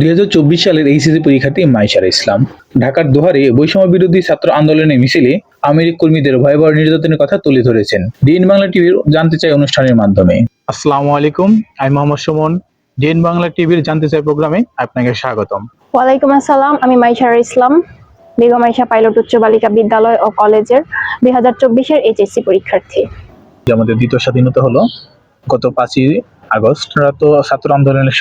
দুই সালের এইচএসসি পরীক্ষার্থী মাইশারা ইসলাম। ঢাকার দোহারে বৈষম্য বিরোধী ছাত্র আন্দোলনের মিছিলে আমেরিক কর্মীদের ভয়াবহ নির্যাতনের কথা তুলে ধরেছেন। ডিএন বাংলা টিভির জানতে চাই অনুষ্ঠানের মাধ্যমে। আসসালামু আলাইকুম আমি মোহাম্মদ সুমন। ডিএন বাংলা টিভির জানতে চাই প্রোগ্রামে আপনাকে স্বাগতম। ওয়ালাইকুম আসসালাম আমি মাইশার ইসলাম বেগম আইসা পাইলট উচ্চ বালিকা বিদ্যালয় ও কলেজের দুই হাজার চব্বিশের এইচএসসি পরীক্ষার্থী। আমাদের দ্বিতীয় স্বাধীনতা হলো গত পাঁচই আগস্ট তো ছাত্র আন্দোলনের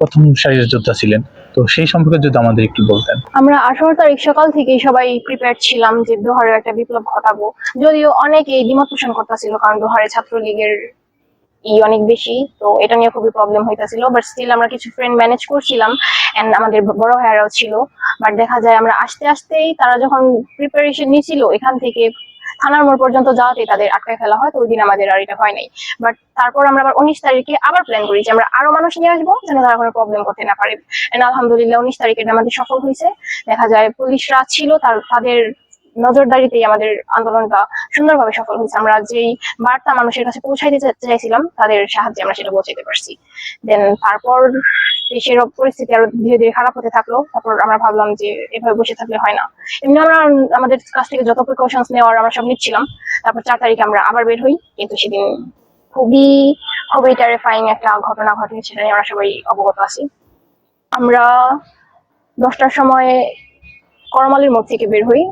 প্রথম সারির যোদ্ধা ছিলেন। তো সেই সম্পর্কে যদি আমাদের একটু বলতেন। আমরা আঠারো তারিখ সকাল থেকেই সবাই প্রিপেয়ার ছিলাম যে দোহারের একটা বিপ্লব ঘটাবো। যদিও অনেকেই দ্বিমত পোষণ করতেছিল, কারণ দোহারে ছাত্রলীগের ই অনেক বেশি, তো এটা নিয়ে খুবই প্রবলেম হইতাছিল। বাট স্টিল আমরা কিছু ফ্রেন্ড ম্যানেজ করছিলাম এন্ড আমাদের বড় ভাইয়ারাও ছিল। বাট দেখা যায় আমরা আস্তে আস্তেই তারা যখন প্রিপারেশন নিছিল, এখান থেকে থানার মোড় পর্যন্ত যাওয়াতে তাদের আটকায় ফেলা হয়, তো ওই দিন আমাদের আর এটা হয় নাই। বাট তারপর আমরা আবার উনিশ তারিখে আবার প্ল্যান করি যে আমরা আরও মানুষ নিয়ে আসব যেন তারা কোনো প্রবলেম করতে না পারে। আলহামদুলিল্লাহ উনিশ তারিখে আমাদের সফল হয়েছে। দেখা যায় পুলিশরা ছিল, তার, তাদের নজরদারিতেই আমাদের আন্দোলনটা সুন্দরভাবে সফল হয়েছে। আমরা যেই বার্তা মানুষের কাছে পৌঁছাইতে চাইছিলাম, তাদের সাহায্যে আমরা সেটা পৌঁছাইতে পারছি। দেন তারপর দেশের পরিস্থিতি আরও ধীরে ধীরে খারাপ হতে থাকল। তারপর আমরা ভাবলাম যে এভাবে বসে থাকলে হয় না। এমনি আমরা আমাদের কাছ থেকে যত প্রিকশনস নেওয়ার আমরা সব নিচ্ছিলাম। তারপর চার তারিখে আমরা আবার বের হই। কিন্তু সেদিন খুবই খুবই টেরিফাইং একটা ঘটনা ঘটে সেটা নিয়ে আমরা সবাই অবগত আছি। আমরা দশটার সময় করমালির মোড় থেকে বের হই।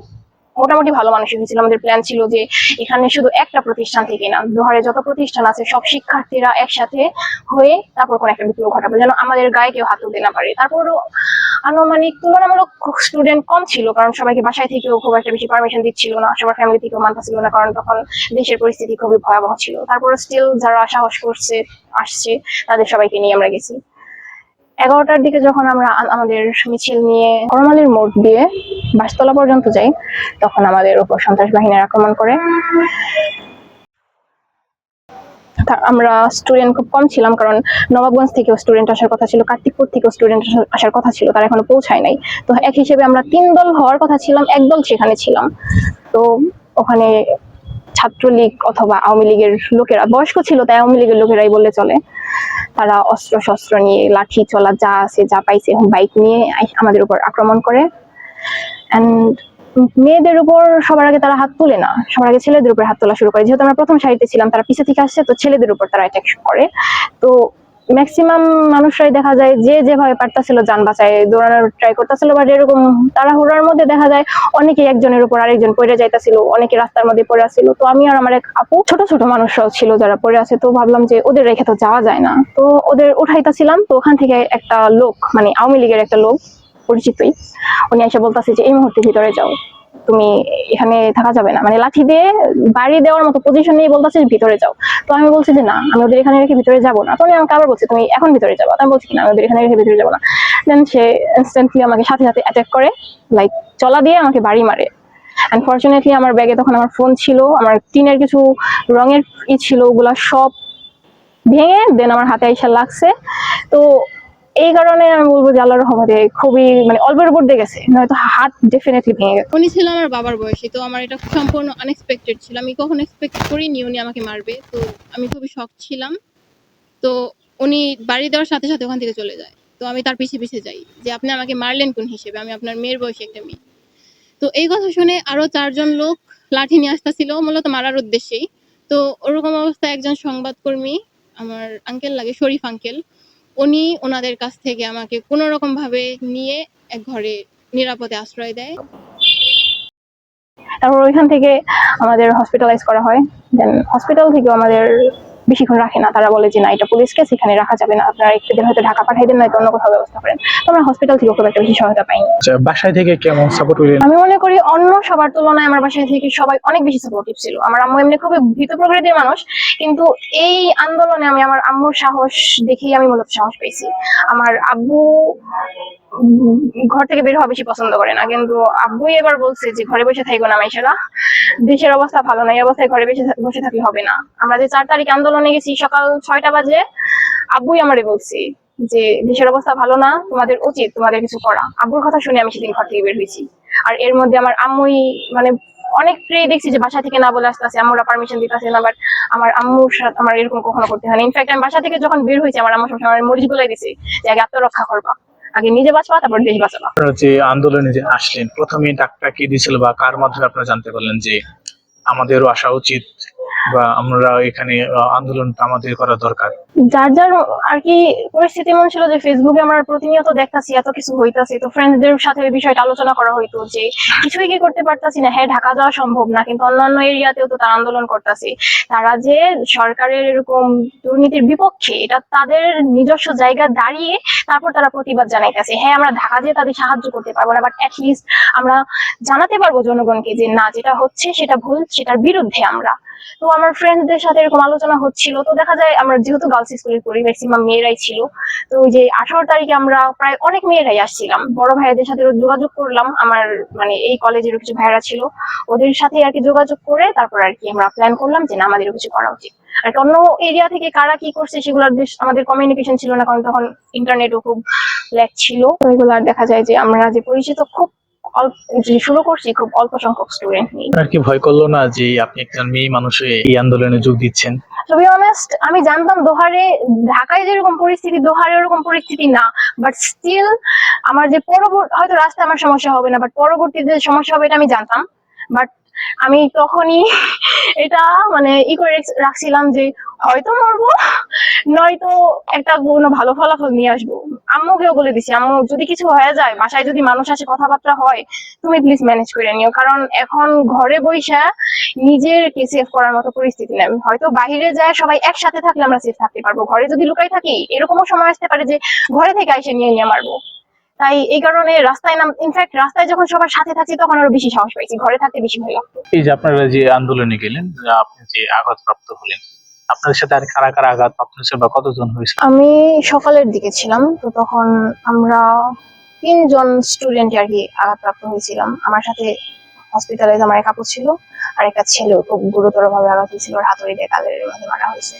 মোটামুটি ভালো মানুষ হয়েছিল। আমাদের প্ল্যান ছিল যে এখানে শুধু একটা প্রতিষ্ঠান থেকে না, দোহারে যত প্রতিষ্ঠান আছে, সব শিক্ষার্থীরা একসাথে হয়ে তারপর কোন একটা বিপ্লব ঘটাবে। যেন আমাদের গায়ে কেউ হাত তুলতে না পারে। তারপরও আনুমানিক তুলনামূলক স্টুডেন্ট কম ছিল, কারণ সবাইকে বাসায় থেকেও খুব একটা বেশি পারমিশন দিচ্ছিল না, সবার ফ্যামিলি থেকেও মানতেছিল না, কারণ তখন দেশের পরিস্থিতি খুবই ভয়াবহ ছিল। তারপর স্টিল যারা সাহস করছে, আসছে, তাদের সবাইকে নিয়ে আমরা গেছি। এগারোটার দিকে যখন আমরা আমাদের মিছিল নিয়ে করমালির মোড় দিয়ে বাসতলা পর্যন্ত যাই, তখন আমাদের উপর সন্ত্রাস বাহিনীর আক্রমণ করে। আমরা স্টুডেন্ট খুব কম ছিলাম, কারণ নবাবগঞ্জ থেকেও স্টুডেন্ট আসার কথা ছিল, কার্তিকপুর থেকেও স্টুডেন্ট আসার কথা ছিল, তারা এখনও পৌঁছায় নাই। তো এক হিসেবে আমরা তিন দল হওয়ার কথা ছিলাম, এক দল সেখানে ছিলাম। তো ওখানে ছাত্রলীগ অথবা আওয়ামী লীগের লোকেরা, বয়স্ক ছিল তাই আওয়ামী লীগের লোকেরাই বললে চলে। তারা অস্ত্র শস্ত্র নিয়ে লাঠি চলা যা আছে যা পাইছে বাইক নিয়ে আমাদের উপর আক্রমণ করে। মেয়েদের উপর সবার আগে তারা হাত তুলে না। সবার আগে ছেলেদের উপর হাত তোলা শুরু করে। যেহেতু আমরা প্রথম সারিতে ছিলাম, তারা পিছে থেকে আসছে, তো ছেলেদের উপর তারা অ্যাটাক করে। তো ম্যাক্সিমাম মানুষরাই দেখা যায় যে যেভাবে পারতাছিল যান বাঁচায়, দৌড়ানোর ট্রাই করতেছিল বা এরকম তারা হুড়ার মধ্যে দেখা যায় অনেকে একজনের উপর আরেকজন পড়ে যাইতাছিল, অনেকে রাস্তার মধ্যে পড়ে আছিল। তো আমি আর আমার এক আপু ছোট ছোট মানুষরাও ছিল যারা পড়ে আছে, তো ভাবলাম যে ওদের রেখে তো যাওয়া যায় না। তো ওদের উঠাইতাছিলাম, তো ওখান থেকে একটা লোক মানে আওয়ামী লীগের একটা লোক পরিচিতই, উনি এসে বলতেছে যে এই মুহূর্তে ভিতরে যাও। তুমি এখানে থাকা যাবে না। মানে লাঠি দিয়ে বাড়ি দেওয়ার মতো পজিশন নিয়ে বলতেছে ভিতরে যাও। তো আমি বলছি যে না, আমি ওদের এখানে রেখে ভিতরে যাব না। তো আমি আমাকে আবার বলছি, তুমি এখন ভিতরে যাব। আমি বলছি না, আমি ওদের এখানে রেখে ভিতরে যাব না। দেন সে ইনস্ট্যান্টলি আমাকে সাথে সাথে অ্যাটাক করে লাইক চলা দিয়ে আমাকে বাড়ি মারে। আনফর্চুনেটলি আমার ব্যাগে তখন আমার ফোন ছিল, আমার টিনের কিছু রঙের ই ছিল, ওগুলা সব ভেঙে দেন আমার হাতে এসে লাগছে। তো এই কারণে আমি বলব যে আল্লাহর রহমতে খুবই মানে অল্পের উপর দিয়ে গেছে। নয়তো হাত ডেফিনেটলি ভেঙে গেছে। উনি ছিল আমার বাবার বয়সী, তো আমার এটা সম্পূর্ণ আনএক্সপেক্টেড ছিল। আমি কখনো এক্সপেক্ট করিনি উনি আমাকে মারবে, তো আমি খুবই শখ ছিলাম। তো উনি বাড়ি দেওয়ার সাথে সাথে ওখান থেকে চলে যায়। তো আমি তার পিছে পিছে যাই, যে আপনি আমাকে মারলেন কোন হিসেবে? আমি আপনার মেয়ের বয়সী একটা মেয়ে। তো এই কথা শুনে আরও চারজন লোক লাঠি নিয়ে আসতেছিল, মূলত মারার উদ্দেশ্যেই। তো ওরকম অবস্থায় একজন সংবাদকর্মী, আমার আঙ্কেল লাগে, শরীফ আঙ্কেল উনি ওনাদের কাছ থেকে আমাকে কোনো রকম ভাবে নিয়ে এক ঘরে নিরাপদে আশ্রয় দেয়। তারপর ওইখান থেকে আমাদের হসপিটালাইজ করা হয়। দেন হসপিটাল থেকেও আমাদের বেশিক্ষণ রাখে না। তারা বলে যে না এটা পুলিশ কেস এখানে রাখা যাবে না। আপনারা একটু দিন হয়তো ঢাকা পাঠাই দেন নয়তো অন্য কোথাও ব্যবস্থা করেন। তো আমরা হসপিটাল থেকে খুব একটা বেশি সহায়তা পাইনি। আচ্ছা, বাসায় থেকে কেমন সাপোর্ট করলেন আমি মনে করি অন্য সবার তুলনায় আমার বাসায় থেকে সবাই অনেক বেশি সাপোর্টিভ ছিল। আমার আম্মু এমনি খুবই ভীত প্রকৃতির মানুষ কিন্তু এই আন্দোলনে আমি আমার আম্মুর সাহস দেখেই আমি মূলত সাহস পেয়েছি। আমার আব্বু ঘর থেকে বের হওয়া বেশি পছন্দ করে না। কিন্তু আব্বুই এবার বলছে যে, ঘরে বসে থাকব না মাইশারা দেশের অবস্থা ভালো, না এই অবস্থায় ঘরে বসে বসে থাকলে হবে না। আমরা যে চার তারিখ আন্দোলনে গেছি, সকাল ছয়টা বাজে, আব্বুই আমারে বলছি যে, দেশের অবস্থা ভালো না, তোমাদের উচিত তোমাদের কিছু করা। আব্বুর কথা শুনে আমি সেদিন ঘর থেকে বের হয়েছি। আর এর মধ্যে আমার আম্মুই মানে অনেক প্রে দেখছি যে, বাসা থেকে না বলে আসতেছে, আম্মুরা পারমিশন দিতেছে না বাট আমার আম্মুর সাথে আমার এরকম কখনো করতে হয়নি ইনফ্যাক্ট আমি বাসা থেকে যখন বের হয়েছি, আমার আম্মু সবসময় আমার মরিচ গুলাই দিছে যে, আগে আত্মরক্ষা করবা। আগে নিজে বাঁচবা, তারপর দেশ বাঁচাবা। যে আন্দোলনে যে আসলেন, প্রথমে ডাকটা কি দিয়েছিল বা কার মাধ্যমে আপনারা জানতে পারলেন যে আমাদেরও আসা উচিত বা আমরা এখানে আন্দোলনটা আমাদের করা দরকার। যার যার আর কি পরিস্থিতি এমন ছিল যে ফেসবুকে আমরা প্রতিনিয়ত দেখতাছি, এত কিছু হইতাছে, তো ফ্রেন্ডসদের সাথে এই বিষয়টা আলোচনা করা হইতো যে কিছুই কি করতে পারতাছি না। হ্যাঁ ঢাকা যাওয়া সম্ভব না, কিন্তু অন্যান্য এরিয়াতেও তো তারা আন্দোলন করতেছে। তারা যে সরকারের এরকম দুর্নীতির বিপক্ষে, এটা তাদের নিজস্ব জায়গা দাঁড়িয়ে তারপর তারা প্রতিবাদ জানাইতেছে। হ্যাঁ আমরা ঢাকা যেয়ে তাদের সাহায্য করতে পারব না বাট লিস্ট আমরা জানাতে পারব জনগণকে যে না, যেটা হচ্ছে সেটা ভুল, সেটার বিরুদ্ধে আমরা। তো আমার ফ্রেন্ডসদের সাথে এরকম আলোচনা হচ্ছিল। তো দেখা যায় আমরা যেহেতু গার্লস স্কুলে পড়ি ম্যাক্সিমাম মেয়েরাই ছিল। তো ওই যে আঠারো তারিখে আমরা প্রায় অনেক মেয়েরাই আসছিলাম। বড় ভাইয়াদের সাথে যোগাযোগ করলাম। আমার মানে এই কলেজের কিছু ভাইয়ারা ছিল। ওদের সাথে আর কি যোগাযোগ করে তারপর আর কি আমরা প্ল্যান করলাম যে না, আমাদেরও কিছু করা উচিত। আর অন্য এরিয়া থেকে কারা কি করছে সেগুলোর বেশ আমাদের কমিউনিকেশন ছিল না, কারণ তখন ইন্টারনেটও খুব ল্যাক ছিল। এগুলো আর দেখা যায় যে আমরা যে পরিচিত খুব শুরু করছি খুব অল্প সংখ্যক স্টুডেন্ট নিয়ে। আর কি ভয় করল না যে আপনি একজন মেয়ে মানুষ এই আন্দোলনে যোগ দিচ্ছেন? টু বি অনেস্ট আমি জানতাম দোহারে ঢাকায় যেরকম পরিস্থিতি দোহারে ওরকম পরিস্থিতি না। বাট স্টিল আমার যে পরবর্তী হয়তো রাস্তায় আমার সমস্যা হবে না বাট পরবর্তীতে যে সমস্যা হবে এটা আমি জানতাম। বাট আমি তখনই এটা মানে ই করে রাখছিলাম যে হয়তো মরবো, নয়তো একটা কোনো ভালো ফলাফল নিয়ে আসব। আম্মুকেও বলে দিছি, আম্মু, যদি কিছু হয়ে যায়, বাসায় যদি মানুষ আসে, কথাবার্তা হয়, তুমি প্লিজ ম্যানেজ করে নিও। কারণ এখন ঘরে বইসা নিজের কে সেভ করার মতো পরিস্থিতি নেই। হয়তো বাইরে যায় সবাই একসাথে থাকলে আমরা সেফ থাকতে পারব। ঘরে যদি লুকাই থাকি, এরকমও সময় আসতে পারে যে ঘরে থেকে এসে নিয়ে নিয়ে মারবো। তাই এই কারণে রাস্তায় নাম ইনফ্যাক্ট রাস্তায় যখন সবার সাথে থাকছি তখন আরও বেশি সাহস পাইছি ঘরে থাকতে বেশি ভয় লাগতো এই যে আপনারা যে আন্দোলনে গেলেন আপনি যে আঘাতপ্রাপ্ত হলেন আপনাদের সাথে আর কারা কারা আঘাতপ্রাপ্ত হয়েছে বা কতজন হয়েছে আমি সকালের দিকে ছিলাম তো তখন আমরা তিনজন স্টুডেন্ট আর কি আঘাতপ্রাপ্ত হয়েছিলাম। আমার সাথে হসপিটালাইজ আমার এক আপু ছিল আর একটা ছেলে খুব গুরুতর ভাবে আঘাত হয়েছিল হাতুড়ি দিয়ে কালের মধ্যে মারা হয়েছে।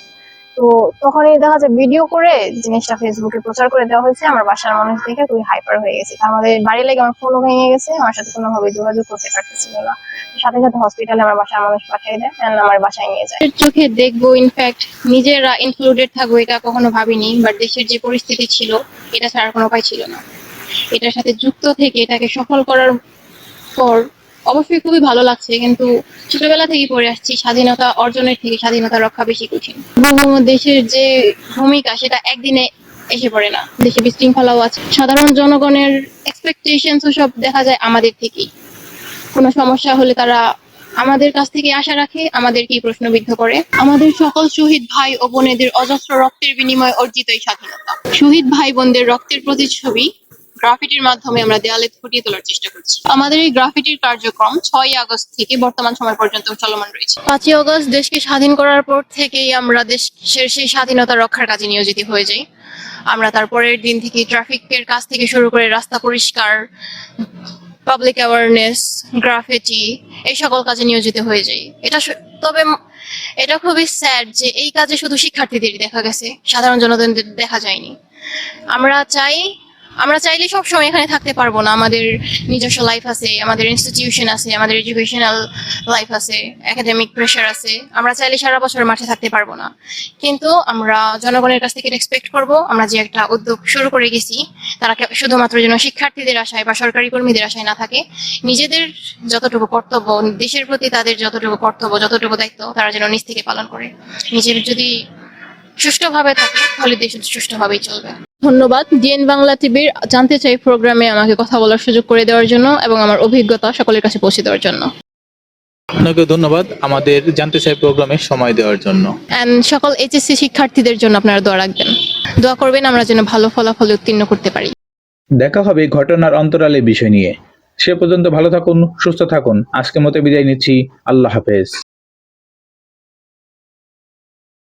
তো তখনই দেখা যায় ভিডিও করে জিনিসটা ফেসবুকে প্রচার করে দেওয়া হয়েছে। আমার বাসার মানুষ দেখে খুবই হাইপার হয়ে গেছে। মধ্যে বাড়ি লেগে আমার ফোনও ভেঙে গেছে। আমার সাথে কোনোভাবে যোগাযোগ করতে পারতেছিল না। সাথে সাথে হসপিটালে আমার বাসার মানুষ পাঠিয়ে দেয়। আমার বাসায় নিয়ে যায়। চোখে দেখব ইনফ্যাক্ট নিজেরা ইনক্লুডেড থাকব এটা কখনো ভাবিনি বাট দেশের যে পরিস্থিতি ছিল, এটা ছাড়ার কোনো উপায় ছিল না। এটার সাথে যুক্ত থেকে এটাকে সফল করার পর অবশ্যই খুবই ভালো লাগছে, কিন্তু ছোটবেলা থেকেই পড়ে আসছি স্বাধীনতা অর্জনের থেকে, স্বাধীনতা রক্ষা বেশি কঠিন। দেশের যে ভূমিকা, সেটা একদিনে এসে পড়ে না। দেশে বিশৃঙ্খলাও আছে। সাধারণ জনগণের এক্সপেকটেশন সব দেখা যায় আমাদের থেকেই। কোনো সমস্যা হলে তারা আমাদের কাছ থেকে আশা রাখে, আমাদেরকেই প্রশ্নবিদ্ধ করে। আমাদের সকল শহীদ ভাই ও বোনেদের অজস্র রক্তের বিনিময়ে অর্জিত এই স্বাধীনতা। শহীদ ভাই বোনদের রক্তের প্রতিচ্ছবি গ্রাফিটির মাধ্যমে আমরা দেয়ালে ফুটিয়ে তোলার চেষ্টা করছি। আমাদের এই গ্রাফিটির কার্যক্রম ছয় আগস্ট থেকে বর্তমান সময় পর্যন্ত চলমান রয়েছে। পাঁচই আগস্ট দেশকে স্বাধীন করার পর থেকেই আমরা দেশের সেই স্বাধীনতা রক্ষার কাজে নিয়োজিত হয়ে যাই। আমরা তারপরের দিন থেকে ট্রাফিকের কাজ থেকে শুরু করে রাস্তা পরিষ্কার পাবলিক অ্যাওয়ারনেস গ্রাফিটি এই সকল কাজে নিয়োজিত হয়ে যাই। এটা তবে এটা খুবই স্যাড যে এই কাজে শুধু শিক্ষার্থীদের দেখা গেছে, সাধারণ জনগণদের দেখা যায়নি। আমরা চাই আমরা চাইলে সব সময় এখানে থাকতে পারব না। আমাদের নিজস্ব লাইফ আছে, আমাদের ইনস্টিটিউশন আছে, আমাদের এডুকেশনাল লাইফ আছে একাডেমিক প্রেশার আছে। আমরা চাইলে সারা বছর মাঠে থাকতে পারব না। কিন্তু আমরা জনগণের কাছ থেকে এক্সপেক্ট করব। আমরা যে একটা উদ্যোগ শুরু করে গেছি, তারা শুধুমাত্র যেন শিক্ষার্থীদের আশায় বা সরকারি কর্মীদের আশায় না থাকে, নিজেদের যতটুকু কর্তব্য, দেশের প্রতি তাদের যতটুকু কর্তব্য, যতটুকু দায়িত্ব, তারা যেন নিজ থেকে পালন করে। নিজের যদি সুষ্ঠুভাবে থাকে তাহলে দেশ সুষ্ঠুভাবেই চলবে। ধন্যবাদ। ডিএন বাংলা টিভির জানতে চাই প্রোগ্রামে আমাকে কথা বলার সুযোগ করে দেওয়ার জন্য এবং আমার অভিজ্ঞতা সকলের কাছে পৌঁছে দেওয়ার জন্য। আপনাকে ধন্যবাদ আমাদের জানতে চাই প্রোগ্রামে সময় দেওয়ার জন্য। অ্যান্ড সকল এইচএসসি শিক্ষার্থীদের জন্য আপনারা দোয়া রাখবেন। দোয়া করবেন আমরা যেন ভালো ফলাফল উত্তীর্ণ করতে পারি। দেখা হবে ঘটনার অন্তরালে বিষয় নিয়ে। সে পর্যন্ত ভালো থাকুন সুস্থ থাকুন। আজকের মতো বিদায় নিচ্ছি। আল্লাহ হাফেজ।